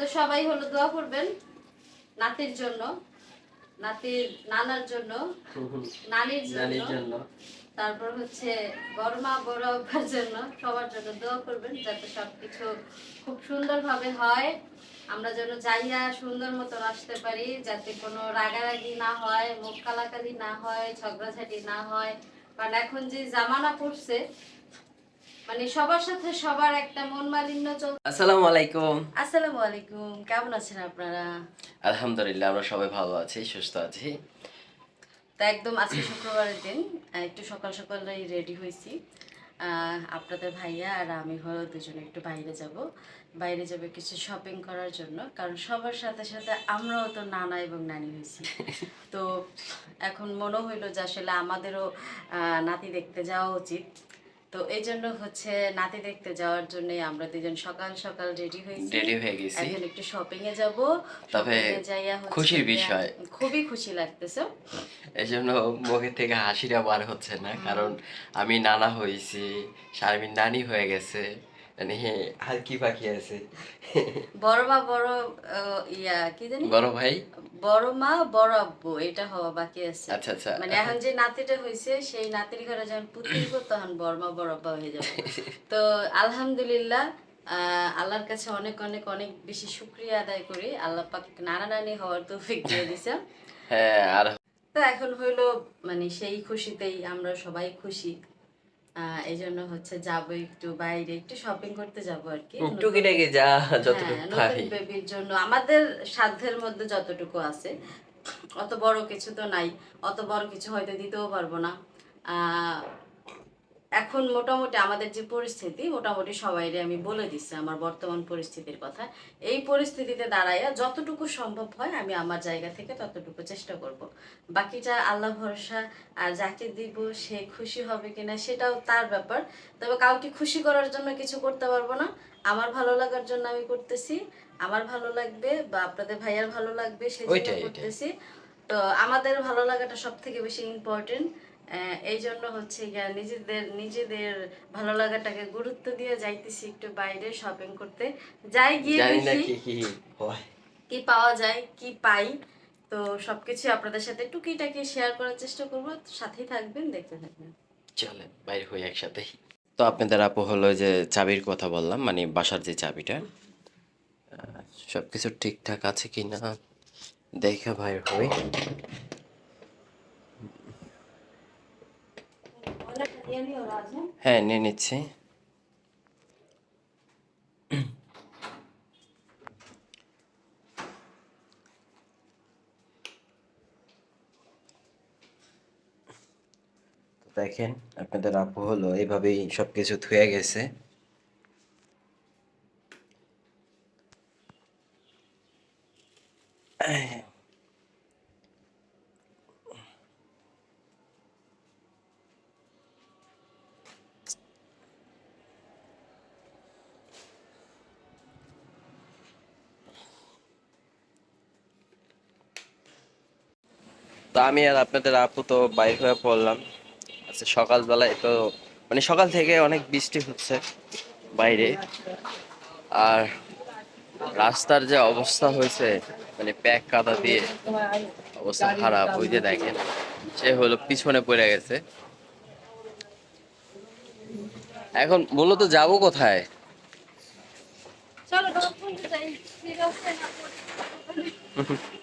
তো সবাই হলো দোয়া করবেন নাতির জন্য নাতির নানার জন্য নানির জন্য তারপর হচ্ছে বড় মা বড় আব্বার জন্য সবার জন্য দোয়া করবেন যাতে সবকিছু খুব সুন্দরভাবে হয়। আমরা যেন যাইয়া সুন্দর মতো আসতে পারি যাতে কোনো রাগারাগি না হয় মুখ কালাকালি না হয় ঝগড়াঝাটি না হয়। কারণ এখন যে জামানা পড়ছে মানে সবার সাথে সবার একটা মন মালিন্য চল আসসালামু আলাইকুম। আসসালামু আলাইকুম। কেমন আছেন আপনারা? আলহামদুলিল্লাহ আমরা সবাই ভালো আছি সুস্থ আছি। তা একদম আজকে শুক্রবারের দিন একটু সকাল সকালেই রেডি হয়েছি। আপনাদের ভাইয়া আর আমি হলো দুজনে একটু বাইরে যাব। বাইরে যাবে কিছু শপিং করার জন্য কারণ সবার সাথে সাথে আমরাও তো নানা এবং নানি হয়েছি। তো এখন মনে হইল যে আসলে আমাদেরও আহ, নাতি দেখতে যাওয়া উচিত। তো এই জন্য হচ্ছে নাতি দেখতে যাওয়ার জন্য আমরা দুজন সকাল সকাল রেডি হয়েছি। রেডি হয়ে গেছি। এখন একটু শপিং এ যাব। তবে খুশির বিষয়। খুবই খুশি লাগতেছে। এই জন্য মুখের থেকে হাসিটা বার হচ্ছে না কারণ আমি নানা হয়েছি শারমিন নানি হয়ে গেছে। মানে আর কি বাকি আছে? বড় মা বড় ইয়া কি জানি? বড় ভাই? বড় মা বড় আব্বু এটা হওয়া বাকি আছে। আচ্ছা আচ্ছা। মানে এখন যে নাতিটা সেই নাতির ঘরে যখন তখন বড় মা বড় আব্বা হয়ে যাবে। তো আলহামদুলিল্লাহ আহ, আল্লাহর কাছে অনেক অনেক অনেক বেশি শুক্রিয়া আদায় করি। আল্লাহ পাক নানা নানি হওয়ার তৌফিক দিয়ে দিছে। হ্যাঁ আর তো এখন হইল মানে সেই খুশিতেই আমরা সবাই খুশি। এই জন্য হচ্ছে যাব একটু বাইরে একটু শপিং করতে যাব আর কি। টুকিটাকি যা যতটুকু হ্যাঁ, পারি। নতুন বেবির জন্য আমাদের সাধ্যের মধ্যে যতটুকু আছে অত বড় কিছু তো নাই অত বড় কিছু হয়তো দিতেও পারব না। আহ, এখন মোটামুটি আমাদের যে পরিস্থিতি মোটামুটি সবাইরে আমি বলে দিচ্ছি আমার বর্তমান পরিস্থিতির কথা। এই পরিস্থিতিতে দাঁড়াইয়া যতটুকু সম্ভব হয় আমি আমার জায়গা থেকে ততটুকু চেষ্টা করব। বাকিটা আল্লাহ ভরসা আর যাকে দিব সে খুশি হবে কিনা সেটাও তার ব্যাপার। তবে কাউকে খুশি করার জন্য কিছু করতে পারব না। আমার ভালো লাগার জন্য আমি করতেছি। আমার ভালো লাগবে বা আপনাদের ভাইয়ার ভালো লাগবে ওইটাই। করতেছি। তো আমাদের ভালো লাগাটা সব থেকে বেশি ইম্পর্টেন্ট এই জন্য হচ্ছে গিয়া নিজেদের নিজেদের ভালো লাগাটাকে গুরুত্ব দিয়ে যাইতেছি একটু বাইরে শপিং করতে। যাই গিয়ে কি কি হয়। কি পাওয়া যায় কি পাই। তো সবকিছু আপনাদের সাথে টুকিটাকি শেয়ার করার চেষ্টা করব। সাথেই থাকবেন দেখতে থাকবেন। চলে বাইরে হই একসাথে তো আপনাদের আপু হলো যে চাবির কথা বললাম মানে বাসার যে চাবিটা। সব কিছু ঠিকঠাক আছে কি না দেখে বাইর হই। হ্যাঁ নিয়ে নিচ্ছি দেখেন আপনাদের আপু হলো এইভাবেই সব কিছু থুয়ে গেছে। আমি আর আপনাদের আপু তো বাইর হয়ে পড়লাম। আচ্ছা সকালবেলায় তো মানে সকাল থেকে অনেক বৃষ্টি হচ্ছে বাইরে। আর রাস্তার যে অবস্থা হয়েছে মানে প্যাক কাদা দিয়ে অবস্থা খারাপ ওই যে দেখেন সে হলো পিছনে পড়ে গেছে। এখন মূলত যাব কোথায়? চলো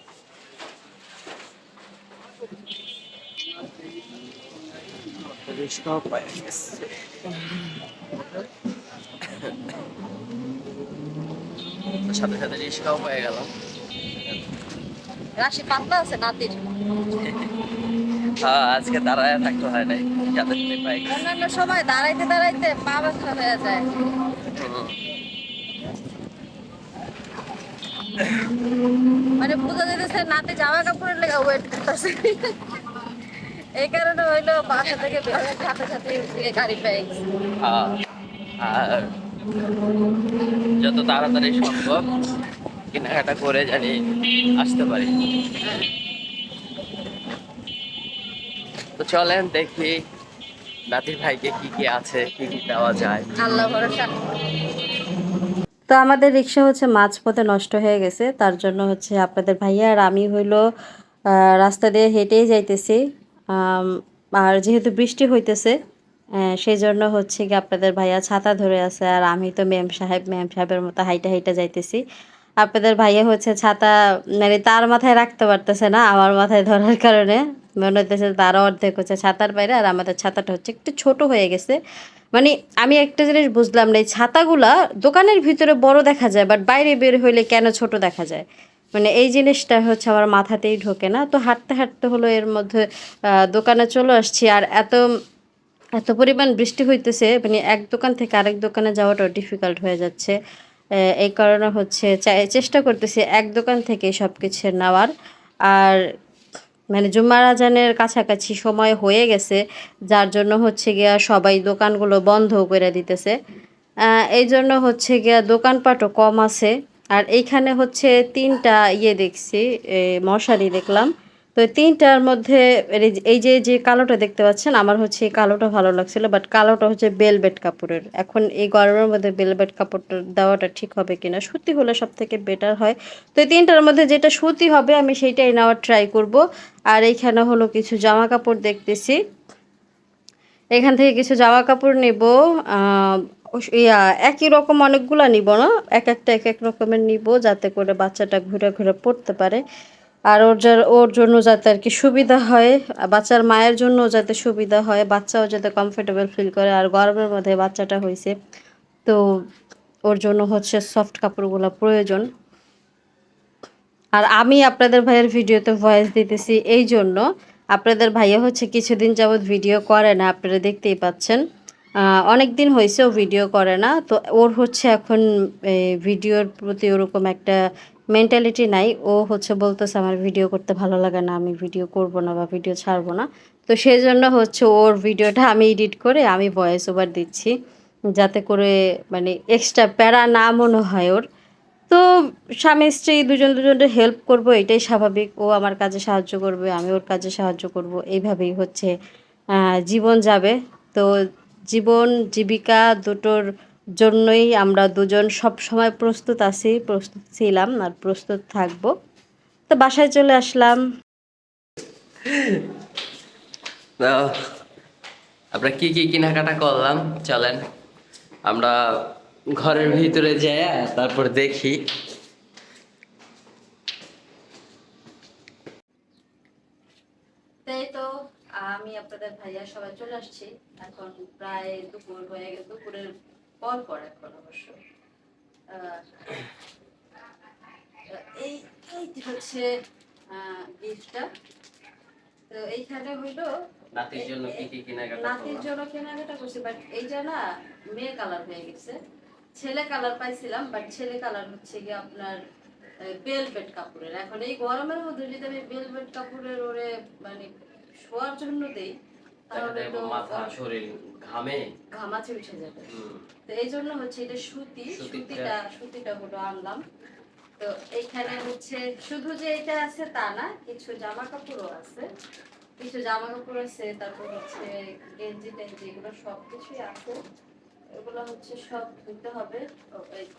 আজকে দাঁড়ায় থাকতে হয় নাই অন্যান্য সময় দাঁড়াইতে দাঁড়াইতে মানে বোঝা যেতেছে নাতে জামা কাপড়ের লেগে ওয়েট করতেছে। এই কারণে হইল বাসা থেকে বের সাথে সাথে উঠে গাড়ি পেয়ে গেছে। হ্যাঁ, আর যত তাড়াতাড়ি সম্ভব কেনাকাটা করে জানি আসতে পারি। তো চলেন দেখি নাতির ভাইকে কি কি আছে কি কি দেওয়া যায়। আল্লাহ ভরসা। তো আমাদের রিক্সা হচ্ছে মাঝপথে নষ্ট হয়ে গেছে তার জন্য হচ্ছে আপনাদের ভাইয়া আর আমি হইল রাস্তা দিয়ে হেঁটেই যাইতেছি। আর যেহেতু বৃষ্টি হইতেছে সেই জন্য হচ্ছে কি আপনাদের ভাইয়া ছাতা ধরে আছে, আর আমি তো ম্যাম সাহেব, ম্যাম সাহেবের মতো হাইটা হাইটা যাইতেছি। আপনাদের ভাইয়া হচ্ছে ছাতা মানে তার মাথায় রাখতে পারতেছে না, আমার মাথায় ধরার কারণে। মনে হইতেছে তার অর্ধেক হচ্ছে ছাতার বাইরে, আর আমাদের ছাতাটা হচ্ছে একটু ছোট হয়ে গেছে। মানে আমি একটা জিনিস বুঝলাম না, এই ছাতাগুলা দোকানের ভিতরে বড় দেখা যায় বাট বাইরে বের হইলে কেন ছোট দেখা যায়? মানে এই জিনিসটা হচ্ছে আমার মাথাতেই ঢোকে না। তো হাঁটতে হাঁটতে হলো এর মধ্যে দোকানে চলে আসছি আর এত এত পরিমাণ বৃষ্টি হইতেছে মানে এক দোকান থেকে আরেক দোকানে যাওয়াটাও ডিফিকাল্ট হয়ে যাচ্ছে। এই কারণে হচ্ছে চেষ্টা করতেছি এক দোকান থেকে সব কিছু নেওয়ার। আর মানে জুম্মার আজানের কাছাকাছি সময় হয়ে গেছে, যার জন্য হচ্ছে গিয়া সবাই দোকানগুলো বন্ধ করে দিতেছে। এই জন্য হচ্ছে গিয়া দোকানপাটও কম আছে। আর এইখানে হচ্ছে তিনটা ইয়ে দেখছি মশারি দেখলাম। তো তিনটার মধ্যে এই যে- যে কালোটা দেখতে পাচ্ছেন, আমার হচ্ছে এই কালোটা ভালো লাগছিল বাট কালোটা হচ্ছে বেলবেট কাপড়ের। এখন এই গরমের মধ্যে বেলবেট কাপড়টা দেওয়াটা ঠিক হবে কিনা? সুতি হলে সব থেকে বেটার হয়। তো এই তিনটার মধ্যে যেটা সুতি হবে, আমি সেইটাই নেওয়ার ট্রাই করব। আর এইখানে হলো কিছু জামা কাপড় দেখতেছি। এখান থেকে কিছু জামা কাপড় নেব ইয়া, একই রকম অনেকগুলা নিব, না? এক একটা এক এক রকমের নিব যাতে করে বাচ্চাটা ঘুরে ঘুরে পড়তে পারে। আর ওর যা, ওর জন্য যাতে আর কি সুবিধা হয়, বাচ্চার মায়ের জন্য যাতে সুবিধা হয়, বাচ্চাও যাতে কমফোর্টেবল ফিল করে। আর গরমের মধ্যে বাচ্চাটা হয়েছে তো ওর জন্য হচ্ছে সফট কাপড়গুলো প্রয়োজন। আর আমি আপনাদের ভাইয়ের ভিডিওতে ভয়েস দিতেছি এই জন্য। আপনাদের ভাইয়া হচ্ছে কিছুদিন যাবৎ ভিডিও করে না, আপনারা দেখতেই পাচ্ছেন। অনেক দিন হয়েছে, ও ভিডিও করে না। তো ওর হচ্ছে এখন ভিডিওর প্রতি ওরকম একটা মেন্টালিটি নাই। ও হচ্ছে বলতেছে, আমার ভিডিও করতে ভালো লাগে না, আমি ভিডিও করব না বা ভিডিও ছাড়বো না। তো সেই জন্য হচ্ছে ওর ভিডিওটা আমি এডিট করে আমি ভয়েস ওভার দিচ্ছি, যাতে করে মানে এক্সট্রা প্যারা না মনে হয় ওর। তো স্বামী, স্ত্রী দুজন দুজনের হেল্প করব, এটাই স্বাভাবিক। ও আমার কাজে সাহায্য করবে, আমি ওর কাজে সাহায্য করব। এইভাবেই হচ্ছে জীবন যাবে। তো জীবন জীবিকা দুটোর জন্যই আমরা দুজন সব সময় প্রস্তুত আছি প্রস্তুত ছিলাম আর প্রস্তুত থাকব। তো বাসায় চলে আসলাম। আমরা কি কি কেনাকাটা করলাম? চলেন। আমরা ঘরের ভিতরে যাই তারপর দেখি। তাই তো আমি আপনাদের ভাইয়া সবাই চলে আসছি। এখন প্রায় দুপুর হয়ে গেছে দুপুরের পর পর এখন অবশ্য। এই হচ্ছে গিফটটা। তো এইখানে হইল নাতির জন্য কি কি কেনাকাটা নাতির জন্য কেনাকাটা করছি বাট এইটা না মেয়ে কালার হয়ে গেছে। ছেলে কালার পাইছিলাম বাট ছেলে কালার হচ্ছে কি আপনার বেলভেট কাপড়ের। এখন এই গরমের মধ্যে যদি আমি বেলভেট কাপড়ের ওরে মানে শোয়ার জন্য দেই তাহলে তো মাথা শরীর ঘামে। ঘামাচি উঠে যাবে। তো এই জন্য হচ্ছে এটা সুতি সুতিটা- সুতিটা হলো আনলাম। তো এইখানে হচ্ছে শুধু যে এটা আছে তা না কিছু জামা কাপড়ও আছে। কিছু জামা কাপড় আছে তারপর হচ্ছে গেঞ্জি টেঞ্জি এগুলো সব কিছুই আছে। এগুলো হচ্ছে সব ধুতে হবে ও, এই-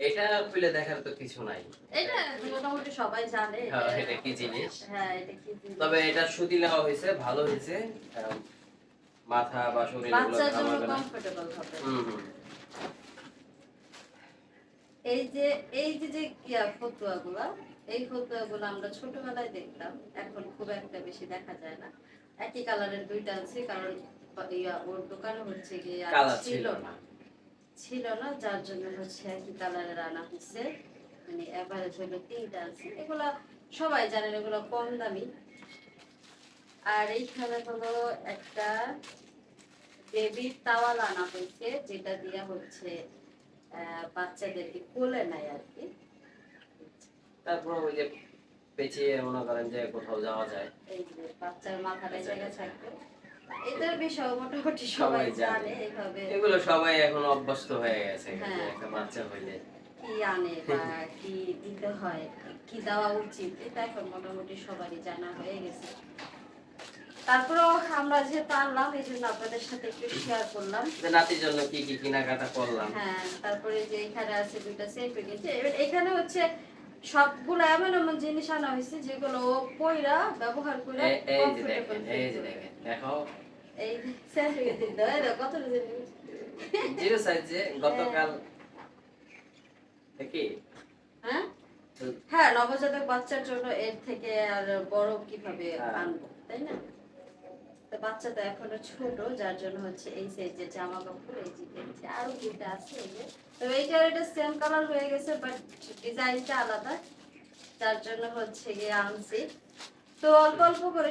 এটা খুলে দেখার তো কিছু নাই। এটা মোটামুটি সবাই জানে। হ্যাঁ, এটা- কি জিনিস? হ্যাঁ এটা কি জিনিস? তবে এটা সুতি নেওয়া হয়েছে ভালো হয়েছে। মাথা বা শরীর বাচ্চার জন্য কমফোর্টেবল হবে। এই যে এই যে যে কিয়া ফতুয়া এই ফতুয়া গুলো আমরা ছোটবেলায় দেখতাম এখন খুব একটা বেশি দেখা যায় না। একই কালারের দুইটা আছে কারণ ওর দোকানে হচ্ছে গিয়ে আর ছিল না। ছিল না যার জন্য হচ্ছে একই কালারের আনা হচ্ছে মানে এভারেজ হলো তিনটা আছে। এগুলা সবাই জানেন এগুলো কম দামি। আর এইখানে হলো একটা বেবি তাওয়াল আনা হয়েছে যেটা দিয়া হচ্ছে বাচ্চাদেরকে কোলে নেয় আর কি। তারপর ওই যে পেঁচিয়ে মনে করেন যে কোথাও যাওয়া যায়। এই যে বাচ্চার মাথাটা জায়গা থাকবে। এটার বিষয় মোটামুটি সবাই জানে। এইভাবে। এগুলো সবাই এখন অভ্যস্ত হয়ে গেছে যে হ্যাঁ। একটা বাচ্চা হইলে। কি আনে বা কি দিতে হয় কি দেওয়া উচিত এটা এখন মোটামুটি সবারই জানা হয়ে গেছে। তারপরেও আমরা যেহেতু আনলাম এই জন্য আপনাদের সাথে একটু শেয়ার করলাম। যে নাতির জন্য কি কি কেনাকাটা করলাম। হ্যাঁ তারপরে যে এখানে আছে দুইটা সেট গেছে এবার এখানে হচ্ছে সবগুলো এমন এমন জিনিস আনা হয়েছে যেগুলো ও পয়রা ব্যবহার করে এই যে দেখেন এই যে দেখেন দেখো। এই দাও কত জিরো সাইজে গতকাল দেখি। হ্যাঁ? হ্যাঁ নবজাতক বাচ্চার জন্য এর থেকে আর বড় কীভাবে হ্যাঁ। আনব তাই না? তো বাচ্চা তো এখনও ছোট, যার জন্য হচ্ছে এই জামা কাপড় এই যে আছে এই যে। তো এইটার এটা সেম কালার হয়ে গেছে বাট ডিজাইনটা আলাদা। যার জন্য হচ্ছে গিয়ে আনছি। তো অল্প অল্প করে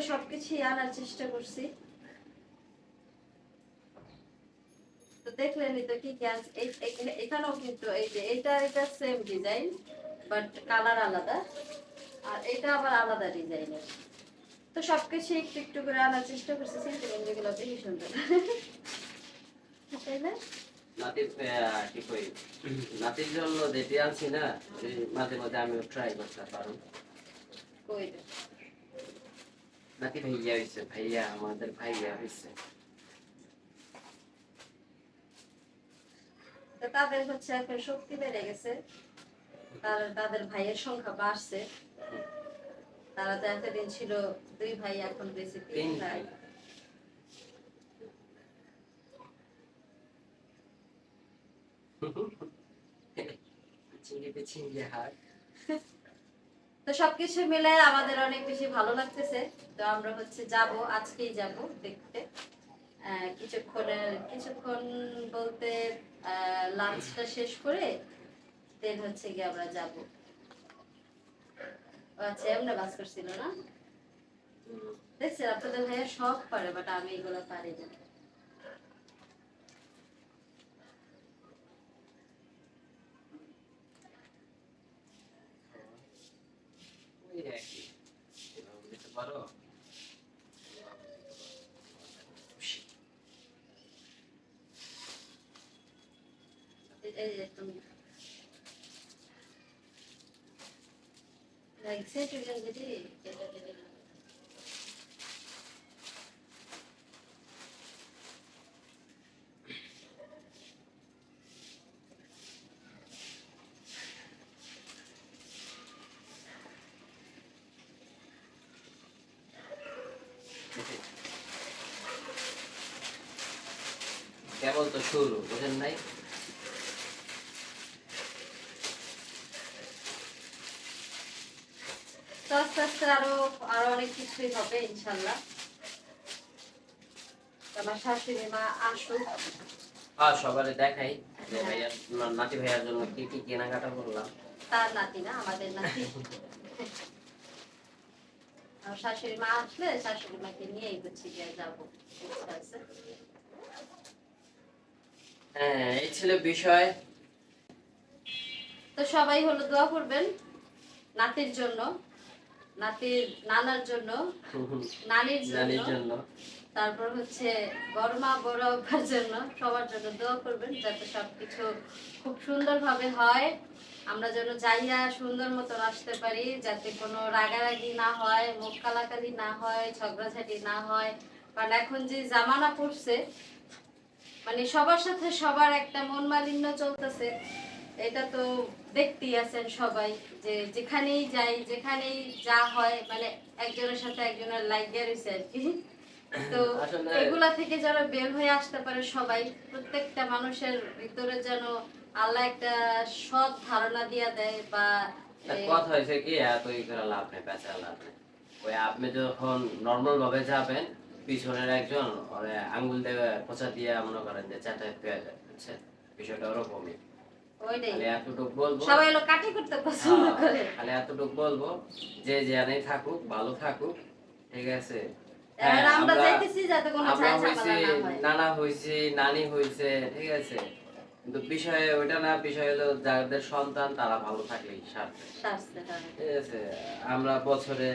আনার চেষ্টা করছি। তো তো কি এখানেও কিন্তু এই যে এটা এটা সেম ডিজাইন বাট কালার আলাদা। আর এটা আবার আলাদা ডিজাইনের তো সবকিছু একটু একটু করে আনার চেষ্টা করছি সেন্টিমেন্ট যেগুলো বেশি সুন্দর। তাই না? নাতির কি কই? নাতির জন্য যেটি আনছি না মাঝে মাঝে আমিও ট্রাই করতে পারো। ওইটা নাতি ভাইয়া হয়েছে ভাইয়া আমাদের ভাইয়া হয়েছে তাদের হচ্ছে এখন শক্তি বেড়ে গেছে। তার তাদের ভাইয়ের সংখ্যা বাড়ছে। তারা তো এতদিন ছিল দুই ভাই এখন বেশি তিন ভাই। তো সবকিছু মিলে আমাদের অনেক বেশি ভালো লাগতেছে। তো আমরা হচ্ছে যাব আজকেই যাব দেখতে। আহ, কিছুক্ষণের কিছুক্ষণ বলতে লাঞ্চটা শেষ করে দেন হচ্ছে গিয়ে আমরা যাব। আচ্ছা এমনি বাস করছিল না। দেখছেন আপনাদের ভাইয়া সব পারে বাট আমি এগুলো পারি না ওই একই এভাবে দিতে পারো এই- এই যে তুমি like say to them that hey, এটা দিলে না। কেবল তো শুরু বুঝেন নাই তো আস্তে আস্তে আরও আরও অনেক কিছুই হবে ইনশাল্লাহ আমার শাশুড়ি মা আসুক। আর সবারে দেখাই যে ভাইয়া নাতি ভাইয়ার জন্য কি কি কেনাকাটা করলাম। তার নাতি না আমাদের নাতি। আমার শাশুড়ি মা আসলে শাশুড়ি মাকে নিয়েই হচ্ছে গিয়ে যাব। হ্যাঁ এই ছিল বিষয়। তো সবাই হলো দোয়া করবেন নাতির জন্য। নাতির নানার জন্য নানির জন্য তারপর হচ্ছে বড়মা বড় আব্বার জন্য সবার জন্য দোয়া করবেন যাতে সবকিছু খুব সুন্দরভাবে হয়। আমরা যেন যাইয়া সুন্দর মতো আসতে পারি যাতে কোনো রাগারাগি না হয় মুখ কালাকালি না হয় ঝগড়াঝাটি না হয়। কারণ এখন যে জামানা পড়ছে মানে সবার সাথে সবার একটা মন মালিন্য চলতেছে। এটা তো দেখতেই আছেন সবাই যে যেখানেই যাই যেখানেই যা হয় মানে একজনের সাথে একজনের লাগিয়ে রয়েছে আর কি। তো এগুলা থেকে যেন বের হয়ে আসতে পারে সবাই প্রত্যেকটা মানুষের ভিতরে যেন আল্লাহ একটা সৎ ধারণা দিয়া দেয় বা কথা হয়েছে কি এত ই করে লাভ নেই পেঁচা লাভ নেই। ওই আপনি যখন নর্মাল ভাবে যাবেন পিছনের একজন আঙ্গুল দিয়ে খোঁচা দিয়ে মনে করেন যে চাটাই পেয়ে যায় বুঝছেন? বিষয়টা ওরকমই। সবাই এলো কাটি করতে পছন্দ হ্যাঁ, করে। খালি এতটুকু বলব যে যেখানে থাকুক ভালো থাকুক ঠিক আছে? আমরা আমরা- চাইতেছি যাতে কোনো আমরা ঝাই না নানা ঠিক আছে? কিন্তু বিষয় ওইটা না বিষয় হলো যাদের সন্তান তারা ভালো থাকলেই ঠিক আছে? আমরা বছরে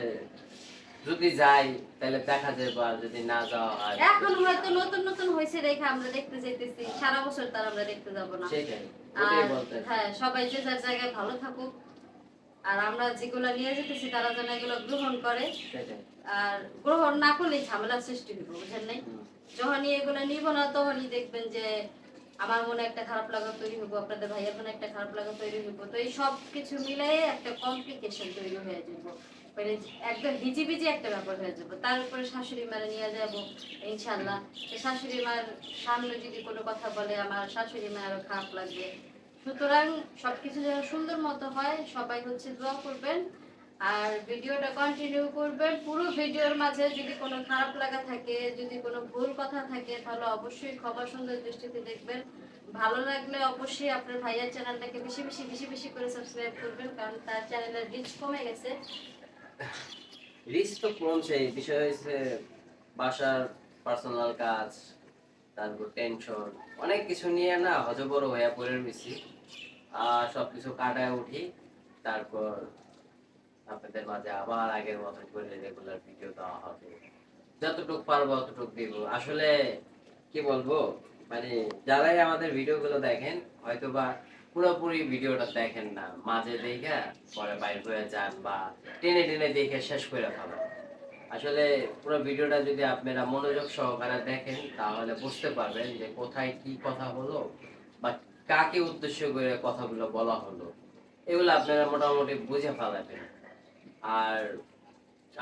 যদি যাই তাহলে দেখা যাবে আর যদি না যাওয়া হয়। এখন হয়তো নতুন নতুন হয়েছে রেখে আমরা দেখতে যেতেছি সারা বছর তার আমরা দেখতে যাব না। সেটাই হ্যাঁ সবাই যে যার জায়গায় ভালো থাকুক। আর আমরা যেগুলো নিয়ে যেতেছি তারা যেন এগুলো গ্রহণ করে। আর গ্রহণ না করলেই ঝামেলার সৃষ্টি হবে বুঝেন নাই। যখনই এগুলো নিব না তখনই দেখবেন যে আমার মনে একটা খারাপ লাগা তৈরি হব আপনাদের ভাইয়ের মনে একটা খারাপ লাগা তৈরি হব তো এই সব কিছু মিলাই একটা কমপ্লিকেশন তৈরি হয়ে যাব মানে একদম হিজিবিজি একটা ব্যাপার হয়ে যাব তার উপরে শাশুড়ি মারে নিয়ে যাব ইনশাল্লাহ শাশুড়ি মার সামনে যদি কোনো কথা বলে, আমার শাশুড়ি মা আরও খারাপ লাগবে। সুতরাং সবকিছু যেন সুন্দর মতো হয়, সবাই হচ্ছে দোয়া করবেন। আর ভিডিওটা কন্টিনিউ করবেন। পুরো ভিডিওর মাঝে যদি কোনো খারাপ লাগা থাকে, যদি কোনো ভুল কথা থাকে, তাহলে অবশ্যই খবর সুন্দর দৃষ্টিতে দেখবেন। ভালো লাগলে অবশ্যই আপনার ভাইয়ার চ্যানেলটাকে বেশি বেশি বেশি বেশি করে সাবস্ক্রাইব করবেন, কারণ তার চ্যানেলের রিচ কমে গেছে। রিস্ক তো কমছে বিষয় হয়েছে বাসার পার্সোনাল কাজ, তারপর টেনশন অনেক কিছু নিয়ে না হজবর হয়ে পড়ে রয়েছি। আর সবকিছু কাটায় উঠি, তারপর আপনাদের মাঝে আবার আগের মতো করে রেগুলার ভিডিও দেওয়া হবে। যতটুকু পারব অতটুকু দিব। আসলে কি বলব? মানে যারাই আমাদের ভিডিওগুলো দেখেন হয়তো বা পুরোপুরি ভিডিওটা দেখেন না, মাঝে দেখে পরে বাইর হয়ে যান বা টেনে টেনে দেখে শেষ করে ফেলেন। আসলে পুরো ভিডিওটা যদি আপনারা মনোযোগ সহকারে দেখেন, তাহলে বুঝতে পারবেন যে কোথায় কি কথা হলো বা কাকে উদ্দেশ্য করে কথাগুলো বলা হলো। এগুলো আপনারা মোটামুটি বুঝে ফেলাবেন। আর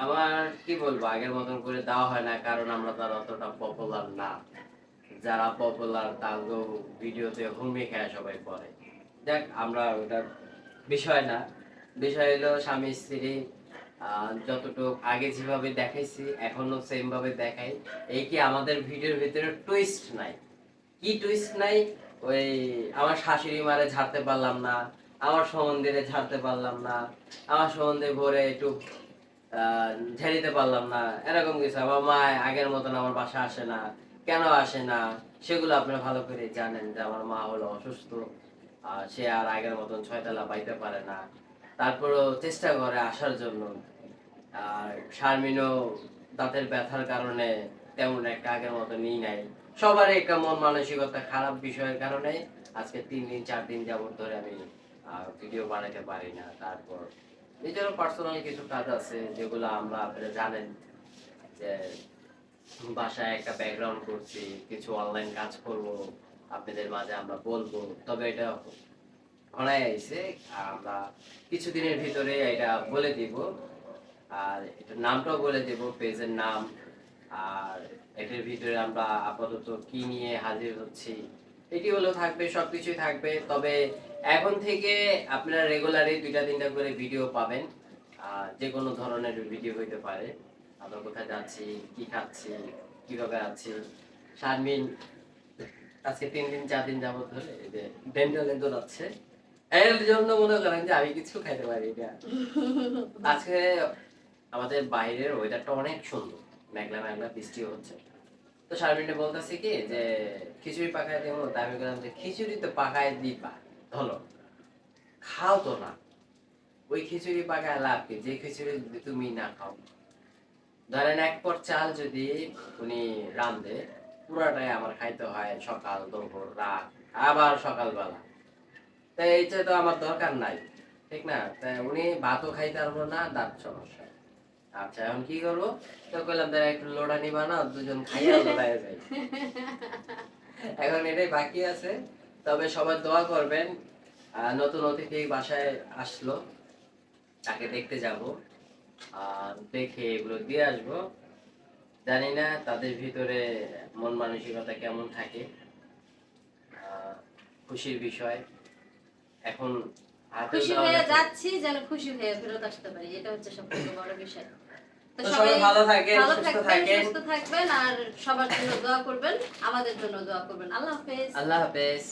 আমার কি বলব, আগের মতন করে দেওয়া হয় না, কারণ আমরা তার অতটা পপুলার না। যারা পপুলার তারও ভিডিওতে হুমড়ি খায় সবাই পরে। দেখ, আমরা ওটার বিষয় না। বিষয় হলো স্বামী, স্ত্রী যতটুকু আগে যেভাবে দেখাইছি এখনও সেম ভাবে দেখাই। এই কি আমাদের ভিডিওর ভিতরে টুইস্ট নাই? কি টুইস্ট নাই? ওই আমার শাশুড়ি মারে ঝাড়তে পারলাম না। আমার সম্বন্ধে ঝাড়তে পারলাম না, আমার সম্বন্ধে ভরে একটু ঝেড়িতে পারলাম না, এরকম কিছু। আমার মা আগের মতন আমার বাসা আসে না, কেন আসে না, সেগুলো আপনারা ভালো করে জানেন যে আমার মা হলো অসুস্থ সে আর আগের মতন ছয়তলা পাইতে পারে না। তারপরেও চেষ্টা করে আসার জন্য। আর শারমিনও দাঁতের ব্যথার কারণে তেমন একটা আগের মতো নিই নাই। সবার একটা মন মানসিকতা খারাপ বিষয়ের কারণে আজকে তিন দিন, চার দিন যাবত ধরে আমি ভিডিও বানাতে পারি না, তারপর নিজেরও পার্সোনাল কিছু কাজ আছে যেগুলো আমরা আপনারা জানেন যে বাসায় একটা ব্যাকগ্রাউন্ড করছি, কিছু অনলাইন কাজ করব, আপনাদের মাঝে আমরা বলব। তবে এটা ঘনায় আইছে, আমরা কিছুদিনের ভিতরে এটা বলে দিব। আর এটার নামটাও বলে দেব, পেজের নাম। আর এটার ভিতরে আমরা আপাতত কি নিয়ে হাজির হচ্ছি এটি হলো থাকবে, সবকিছুই থাকবে। তবে এখন থেকে আপনারা রেগুলারই দুইটা, তিনটা করে ভিডিও পাবেন। যে কোনো ধরনের ভিডিও হইতে পারে। আমরা কোথায় যাচ্ছি, কি খাচ্ছি, কীভাবে আছি। শারমিন, আজকে তিন দিন, চার দিন যাবত ধরে এই যে ডেন্টালে দৌড়াচ্ছে। এর জন্য মনে করেন যে আমি কিছু খাইতে পারি না। আজকে আমাদের বাইরের ওয়েদারটা অনেক সুন্দর। মেঘলা মেঘলা বৃষ্টি হচ্ছে। তো শারমিনে বলতেছে কি যে, খিচুড়ি পাকায় দেবো, তা আমি বললাম যে, খিচুড়ি তো পাকায় দিবা, ধরো, খাও তো না। ওই খিচুড়ি পাকায় লাভ কি? যে খিচুড়ি তুমি না খাও। ধরেন এক পর চাল যদি উনি রান্ধে পুরাটাই আমার খাইতে হয় সকাল, দুপুর, রাত, আবার সকালবেলা। তাই এইটা তো আমার দরকার নাই, ঠিক না? তাই উনি ভাতও খাইতে পারব না, দাঁত সমস্যা। আচ্ছা এখন কি করব? তো কইলাম তারা একটু লোড়া নিবা না দুজন খাইয়া লোড়ায় যাই। এখন এটাই বাকি আছে। তবে সবাই দোয়া করবেন নতুন অতিথি বাসায় আসলো তাকে দেখতে যাব আর দেখে এগুলো দিয়ে আসব। জানি না তাদের ভিতরে মন মানসিকতা কেমন থাকে আহ, খুশির বিষয়। এখন খুশি হয়ে যাচ্ছি যেন খুশি হয়ে ফেরত আসতে পারি এটা হচ্ছে সবথেকে বড় বিষয়। সবাই ভালো থাকেন সুস্থ থাকবেন থাকেন। সুস্থ থাকবেন আর সবার জন্য দোয়া করবেন আমাদের জন্য দোয়া করবেন। আল্লাহ হাফেজ। আল্লাহ হাফেজ।